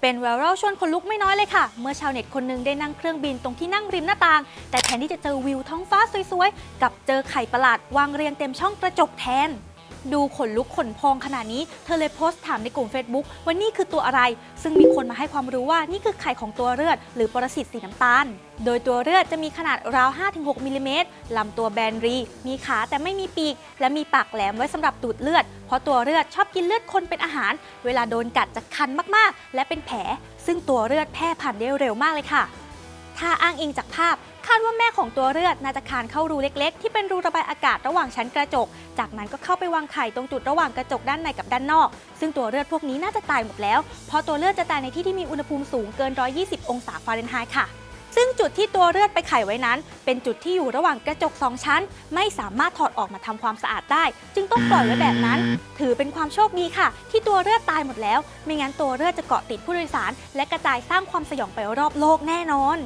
เป็นแวรัลชวนคนลุกไม่น้อยเลยค่ะ เมื่อชาวเน็ตคนหนึงได้นั่งเครื่องบินตรงที่นั่งริมหน้าต่าง แต่แทนที่จะเจอวิวท้องฟ้าสวยๆ กับเจอไข่ประหลาดวางเรียงเต็มช่องกระจกแทน ดูขนลุกขนพองขนาดนี้ เธอเลยโพสต์ถามในกลุ่ม Facebook ว่านี่คือตัวอะไร ซึ่งมีคนมาให้ความรู้ว่านี่คือไข่ของตัวเลือด หรือปรสิตสีน้ำตาล โดยตัวเลือดจะมีขนาดราว 5-6มิลลิเมตรลำตัวแบนรี มีขาแต่ไม่มีปีก และมีปากแหลมไว้สำหรับดูดเลือด เพราะตัวเลือดชอบกินเลือดคนเป็นอาหาร เวลาโดนกัดจะคันมากๆ และเป็นแผล ซึ่งตัวเลือดแพร่ผ่านได้เร็วมากเลยค่ะ ถ้าอ้างอิงจากภาพ คาดว่าแม่ของตัวเลือดน่าจะคานเข้ารูเล็กๆ ที่เป็นรูระบายอากาศระหว่างชั้นกระจก จากนั้นก็เข้าไปวางไข่ตรงจุดระหว่างกระจกด้านในกับด้านนอก ซึ่งตัวเลือดพวกนี้น่าจะตายหมดแล้ว เพราะตัวเลือดจะตายในที่ที่มีอุณหภูมิสูงเกิน 120 องศาฟาเรนไฮต์ค่ะซึ่งจุดที่ตัวเลือดไปไข่ไว้นั้น เป็นจุดที่อยู่ระหว่างกระจก 2 ชั้น ไม่สามารถถอดออกมาทำความสะอาดได้ จึงต้องปล่อยไว้แบบนั้น ถือเป็นความโชคดีค่ะ ที่ตัวเลือดตายหมดแล้ว ไม่งั้นตัวเลือดจะเกาะติดผู้โดยสาร และกระจายสร้างความสยองไปรอบโลกแน่นอน